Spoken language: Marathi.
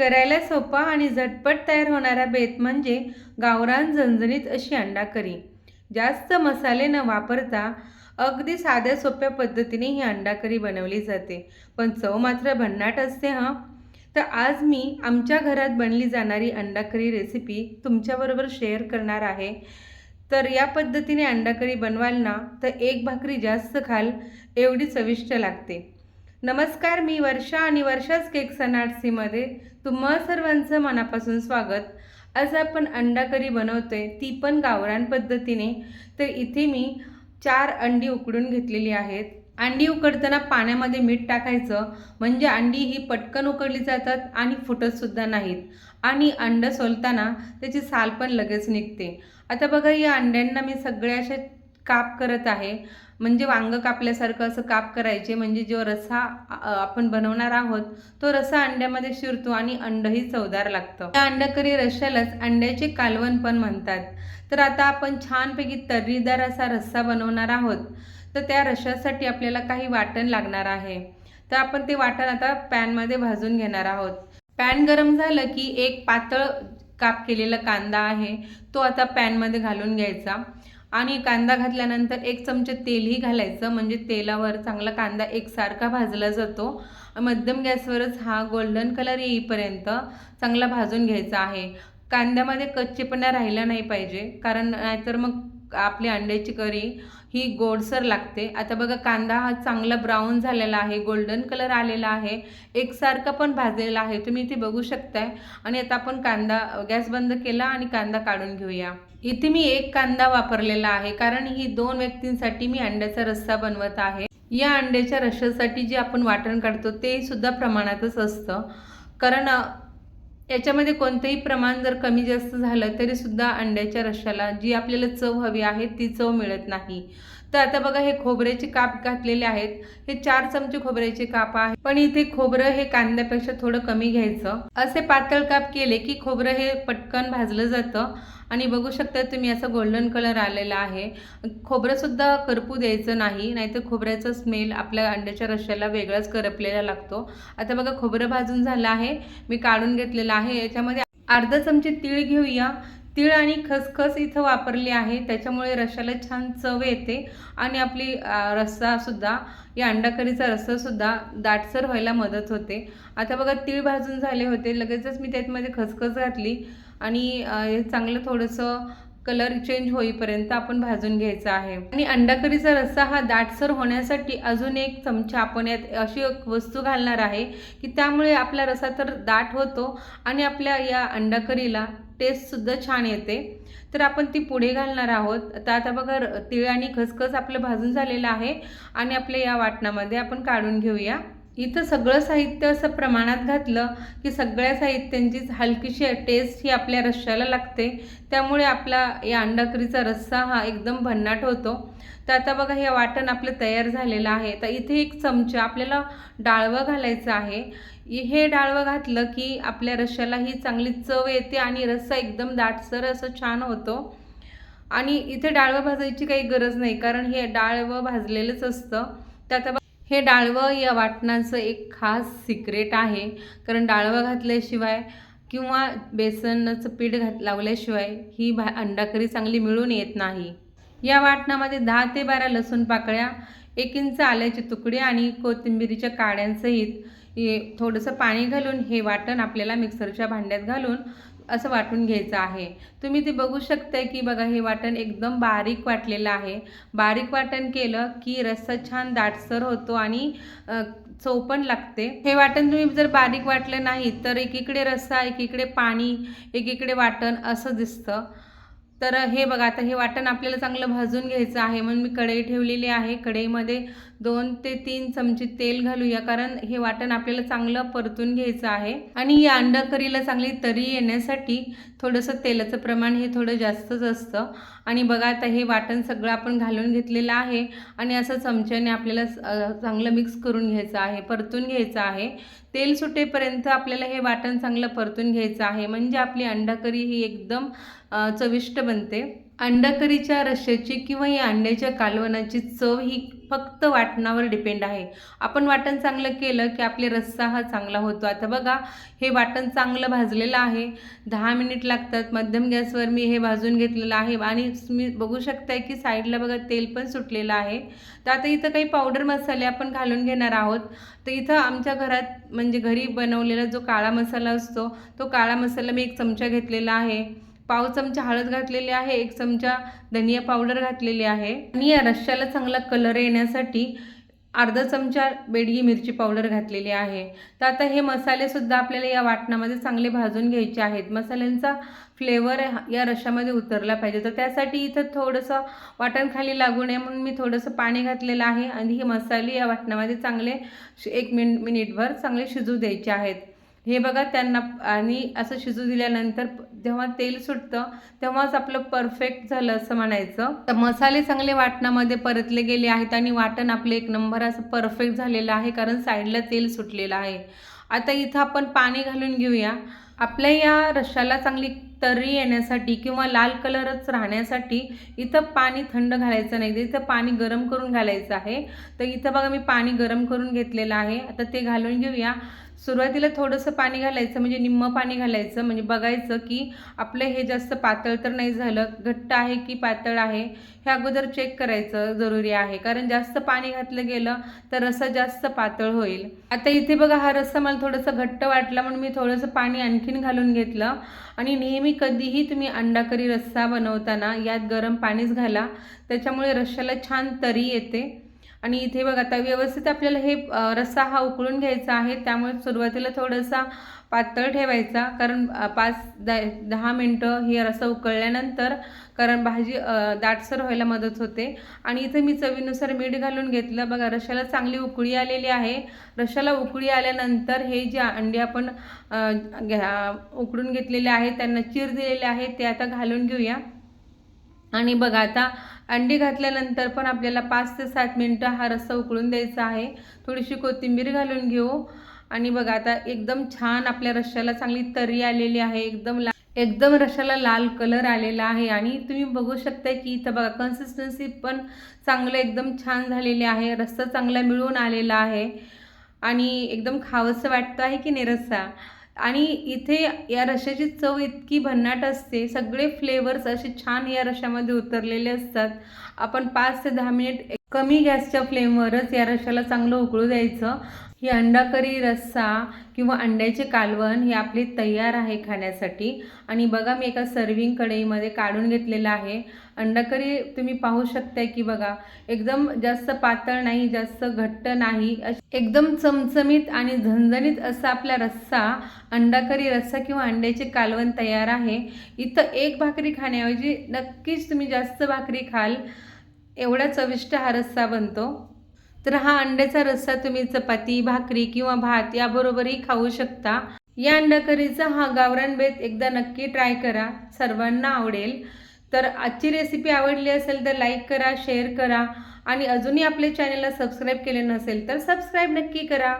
करायला सोपा आणि झटपट तयार होणारा बेत म्हणजे गावरान झणझणीत अशी अंडा करी. जास्त मसाले न वापरता अगदी साध्या सोप्या पद्धतीने ही अंडा करी बनवली जाते. पण चव मात्र भन्नाट असते हां. तर आज मी आमच्या घरात बनली जाणारी अंडा करी रेसिपी तुमच्याबरोबर शेअर करणार आहे. तर या पद्धतीने अंडा करी बनवाल ना तर एक भाकरी जास्त खाल एवढी चविष्ट लागते. नमस्कार मी वर्षा आणि वर्षाच केक सनाटसीमध्ये तुम्हा सर्वांचं मनापासून स्वागत. आज आपण अंडा करी बनवतोय ती पण गावरान पद्धतीने. तर इथे मी चार अंडी उकडून घेतलेली आहेत. अंडी उकडताना पाण्यामध्ये मीठ टाकायचं म्हणजे अंडी ही पटकन उकडली जातात आणि फुटतसुद्धा नाहीत. आणि अंडं सोलताना त्याची साल पण लगेच निघते. आता बघा या अंड्यांना मी सगळ्या अशा काप करत आहे. म्हणजे वांग कापल्यासारखं असं काप करायचे. म्हणजे जो रसा आपण बनवणार आहोत तो रसा अंड्यामध्ये शिरतो आणि अंडही चवदार लागतं. त्या अंड्याकरी रश्यालाच अंड्याचे कालवण पण म्हणतात. तर आता आपण छानपैकी तर्रीदार असा रस्सा बनवणार आहोत. तर त्या रश्यासाठी आपल्याला काही वाटण लागणार आहे. तर आपण ते वाटण आता पॅनमध्ये भाजून घेणार आहोत. पॅन गरम झालं की एक पातळ काप केलेला कांदा आहे तो आता पॅनमध्ये घालून घ्यायचा. आणि कांदा घातल्यानंतर एक चमचे तेलही घालायचं. म्हणजे तेलावर चांगला कांदा एकसारखा भाजला जातो. मध्यम गॅसवरच हा गोल्डन कलर येईपर्यंत चांगला भाजून घ्यायचा आहे. कांद्यामध्ये कच्चेपणा राहिला नाही पाहिजे. कारण नाहीतर मग आपली अंड्याची करी ही गोडसर लागते. आता बघा कांदा हा चांगला ब्राऊन झालेला आहे गोल्डन कलर आलेला आहे. एकसारखा पण भाजलेला आहे. तुम्ही इथे बघू शकताय. आणि आता आपण कांदा गॅस बंद केला आणि कांदा काढून घेऊया. इथे मी एक कांदा वापरलेला आहे कारण ही दोन व्यक्तींसाठी मी अंड्याचा रस्सा बनवत आहे. या अंड्याच्या रश्श्यासाठी जे आपण वाटण काढतो ते सुद्धा प्रमाणातच असतं. कारण याच्यामध्ये कोणतंही प्रमाण जर कमी जास्त झालं तरी सुद्धा अंड्याच्या रश्श्याला जी आपल्याला चव हवी आहे ती चव मिळत नाही. तर आता बघा हे खोबऱ्याचे काप घातलेले आहेत. हे चार चमचे खोबऱ्याचे काप आहे पण इथे खोबरं हे कांद्यापेक्षा थोडं कमी घ्यायचं. असे पातळ काप केले की खोबरं हे पटकन भाजलं जातं. आणि बघू शकता तुम्ही असं गोल्डन कलर आलेला आहे. खोबरंसुद्धा करपू द्यायचं नाही नाहीतर खोबऱ्याचा स्मेल आपल्या अंड्याच्या रश्याला वेगळाच करपलेला लागतो. आता बघा खोबरं भाजून झालं आहे. मी काढून घेतलेलं आहे. याच्यामध्ये अर्धा चमचे तीळ घेऊया. तीळ आणि खसखस इथं वापरली आहे. त्याच्यामुळे रश्याला छान चव येते. आणि आपली रस्सासुद्धा या अंडाकरीचा रस्सासुद्धा दाटसर व्हायला मदत होते. आता बघा तीळ भाजून झाले होते. लगेचच मी त्यातमध्ये खसखस घातली. आणि हे चांगलं थोडंसं कलर चेंज होईपर्यंत आपण भाजून घ्यायचा आहे. आणि अंडाकरीचा रस्सा हा दाटसर होण्यासाठी अजून एक चमचा आपण यात अशी एक वस्तू घालणार आहे की त्यामुळे आपला रस्सा तर दाट होतो आणि आपल्या या अंडाकरीला टेस्टसुद्धा छान येते. तर आपण ती पुढे घालणार आहोत. तर आता बघा र- आणि खसखस आपलं भाजून झालेलं आहे आणि आपल्या या वाटणामध्ये आपण काढून घेऊया. इथं सगळं साहित्य असं प्रमाणात घातलं की सगळ्या साहित्यांचीच हलकीशी टेस्ट ही आपल्या रश्श्याला लागते. त्यामुळे आपला या अंडाकरीचा रस्सा हा एकदम भन्नाट होतो. तर आता बघा हे वाटण आपलं तयार झालेलं आहे. तर इथे एक चमचा आपल्याला डाळवं घालायचं आहे. हे डाळवं घातलं की आपल्या रश्श्याला ही चांगली चव येते आणि रस्सा एकदम दाटसर असं छान होतो. आणि इथे डाळवं भाजायची काही गरज नाही कारण हे डाळवं भाजलेलंच असतं. तर आता हे डाळवं या वाटणाचं एक खास सिक्रेट आहे. कारण डाळवं घातल्याशिवाय किंवा बेसनाचं पीठ घात लावल्याशिवाय ही भा अंडाकरी चांगली मिळून येत नाही. या वाटणामध्ये दहा ते बारा लसूण पाकळ्या एक इंच आल्याचे तुकडे आणि कोथिंबिरीच्या काड्यांसहित थोडंसं पाणी घालून हे वाटण आपल्याला मिक्सरच्या भांड्यात घालून असं वाटून घ्यायचं आहे. तुम्ही ते बघू शकताय की बघा हे वाटण एकदम बारीक वाटलेलं आहे. बारीक वाटण केलं की रस्सा छान दाटसर होतो आणि अ, चव पण लागते. हे वाटण तुम्ही जर बारीक वाटलं नाही तर एकीकडे रस्सा एकीकडे पाणी एकीकडे वाटण असं दिसतं. तर हे बघा आता हे वाटण आपल्याला चांगलं भाजून घ्यायचं आहे. म्हणून मी कढई ठेवलेली आहे. कढईमध्ये दोन ते तीन चमचे तेल घालूया कारण हे वाटण आपल्याला चांगलं परतून घ्यायचं आहे. आणि या अंडा करीला चांगली तरी येण्यासाठी थोडंसं तेलाचं प्रमाण हे थोडं जास्तच असतं. आणि बघा आता हे वाटण सगळं आपण घालून घेतलेलं आहे आणि असं चमच्याने आपल्याला चांगलं मिक्स करून घ्यायचं आहे परतून घ्यायचं आहे. तेल सुटेपर्यंत आपल्याला हे वाटण चांगलं परतून घ्यायचं आहे. म्हणजे आपली अंडा करी ही एकदम चविष्ट बनते. अंडा करीच्या रश्श्याची किंवा या अंड्याच्या कालवणाची चव ही फक्त वाटणावर डिपेंड आहे. आपण वाटण चांगलं केलं की आपले रस्सा हा चांगला होतो. आता बघा हे वाटण चांगलं भाजलेलं आहे. दहा मिनिट लागतात. मध्यम गॅसवर मी हे भाजून घेतलेलं आहे. आणि मी बघू शकताय की साईडला बघा तेल पण सुटलेलं आहे. तर आता इथं काही पावडर मसाले आपण घालून घेणार आहोत. तर इथं आमच्या घरात म्हणजे घरी बनवलेला जो काळा मसाला असतो तो काळा मसाला मी एक चमचा घेतलेला आहे. पाव चमचा हळद घातलेली आहे एक चमचा धनिया पावडर घातलेली आहे. आणि या रश्श्याला चांगला कलर येण्यासाठी अर्धा चमचा बेडगी मिरची पावडर घातलेली आहे. तर आता हे मसालेसुद्धा आपल्याला या वाटणामध्ये चांगले भाजून घ्यायचे आहेत. मसाल्यांचा फ्लेवर या रश्यामध्ये उतरला पाहिजे. तर त्यासाठी इथं थोडंसं वाटण खाली लागू नये म्हणून मी थोडंसं पाणी घातलेलं आहे. आणि हे मसाले या वाटणामध्ये चांगले एक मिन मिनिटभर चांगले शिजू द्यायचे आहेत. हे बघा त्यांना आणि असं शिजू दिल्यानंतर जेव्हा तेल सुटतं तेव्हाच आपलं परफेक्ट झालं असं म्हणायचं. तर मसाले चांगले वाटणामध्ये परतले गेले आहेत आणि वाटण आपलं एक नंबर असं परफेक्ट झालेलं आहे कारण साईडला तेल सुटलेलं आहे. आता इथं आपण पाणी घालून घेऊया. आपल्या या रश्शाला चांगली तर्री येण्यासाठी किंवा लाल कलरच राहण्यासाठी इथं पाणी थंड घालायचं नाही. इथं पाणी गरम करून घालायचं आहे. तर इथं बघा मी पाणी गरम करून घेतलेलं आहे. आता ते घालून घेऊया. सुरुवातीला थोडंसं पाणी घालायचं म्हणजे निम्म पाणी घालायचं म्हणजे बघायचं की आपलं हे जास्त पातळ तर नाही झालं घट्ट आहे की पातळ आहे हे अगोदर चेक करायचं जरुरी आहे. कारण जास्त पाणी घातलं गेलं तर रस्सा जास्त पातळ होईल. आता इथे बघा हा रस्सा मला थोडंसं घट्ट वाटला म्हणून मी थोडंसं पाणी आणखीन घालून घेतलं. आणि नेहमी कधीही तुम्ही अंडा करी रस्सा बनवताना यात गरम पाणीच घाला त्याच्यामुळे रश्श्याला छान तरी येते. आणि इथे बघा आता व्यवस्थित आपल्याला हे रस्सा हा उकळून घ्यायचा आहे. त्यामुळे सुरुवातीला थोडासा पातळ ठेवायचा. कारण पाच द दहा मिनटं हे रस्सा उकळल्यानंतर कारण भाजी दाटसर व्हायला मदत होते. आणि इथे मी चवीनुसार मीठ घालून घेतलं. बघा रशाला चांगली उकळी आलेली आहे. रशाला उकळी आल्यानंतर हे जे अंडे आपण उकडून घेतलेले आहे त्यांना चीर दिलेले आहे ते आता घालून घेऊया. आणि बघा आता अंडी घातल्यानंतर पण आपल्याला पाच ते सात मिनटं हा रस्सा उकळून द्यायचा आहे. थोडीशी कोथिंबीर घालून घेऊ. आणि बघा आता एकदम छान आपल्या रश्श्याला चांगली तरी आलेली आहे. एकदम ला एकदम रशाला लाल कलर आलेला आहे. आणि तुम्ही बघू शकता की इथं बघा कन्सिस्टन्सी पण चांगलं एकदम छान झालेली आहे. रस्सा चांगला मिळून आलेला आहे. आणि एकदम खावंसं वाटतं आहे की नाही रस्सा? आणि इथे या रशाची चव इतकी भन्नाट असते सगळे फ्लेवर्स असे छान या रशामध्ये उतरलेले असतात. आपण पाच ते दहा मिनिट कमी गॅसच्या फ्लेमवरच या रशाला चांगलं उकळू द्यायचं. ही अंडाकरी रस्सा किंवा अंड्याचे कालवण हे आपले तयार आहे खाण्यासाठी. आणि बघा मी एका सर्विंग कढईमध्ये काढून घेतलेलं आहे. अंडाकरी तुम्ही पाहू शकताय की बघा एकदम जास्त पातळ नाही जास्त घट्ट नाही. एकदम चमचमीत आणि झणझणीत असा आपला रस्सा अंडाकरी रस्सा किंवा अंड्याचे कालवण तयार आहे. इथं एक भाकरी खाण्याऐवजी नक्कीच तुम्ही जास्त भाकरी खाल. एवढा चविष्ट हा रस्सा बनतो. तर हा अंड्याचा रस्सा तुम्ही चपाती भाकरी किंवा भात याबरोबरही खाऊ शकता. या अंडाकरीचा हा गावरान बेत एकदा नक्की ट्राय करा. सर्वांना आवडेल. तर आजची रेसिपी आवडली असेल तर लाईक करा शेअर करा आणि अजूनही आपल्या चॅनलला सबस्क्राईब केले नसेल तर सबस्क्राईब नक्की करा.